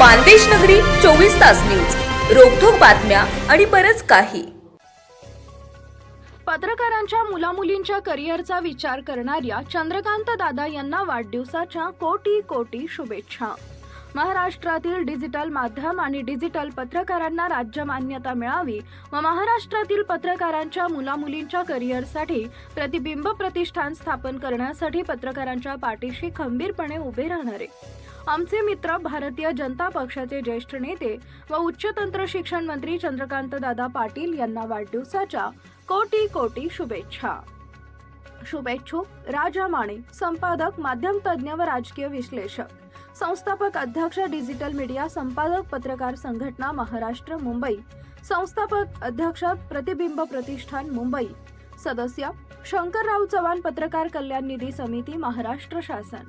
मानदेश नगरी चोवीस तास न्यूज. रोखोक बातम्या आणि बरच काही. पत्रकारांच्या मुलामुलींच्या करिअरचा विचार करणाऱ्या चंद्रकांत दादा यांना वाढदिवसाच्या कोटी कोटी शुभेच्छा. महाराष्ट्रातील डिजिटल माध्यम आणि डिजिटल पत्रकारांना राज्य मान्यता मिळावी व महाराष्ट्रातील पत्रकारांच्या मुलामुलींच्या करिअरसाठी प्रतिबिंब प्रतिष्ठान स्थापन करण्यासाठी पत्रकारांच्या पाठीशी खंबीरपणे उभे राहणारे. आमचे मित्र भारतीय जनता पक्षाचे ज्येष्ठ नेते व उच्च तंत्र शिक्षण मंत्री चंद्रकांत दादा पाटील यांना वाढदिवसाच्या कोटी कोटी शुभेच्छा. शुभेच्छुक राजा माने संपादक माध्यम तज्ज्ञ व राजकीय विश्लेषक. संस्थापक अध्यक्ष डिजिटल मीडिया संपादक पत्रकार संघटना महाराष्ट्र मुंबई. संस्थापक अध्यक्ष प्रतिबिंब प्रतिष्ठान मुंबई. सदस्य शंकरराव चव्हाण पत्रकार कल्याण निधी समिती महाराष्ट्र शासन.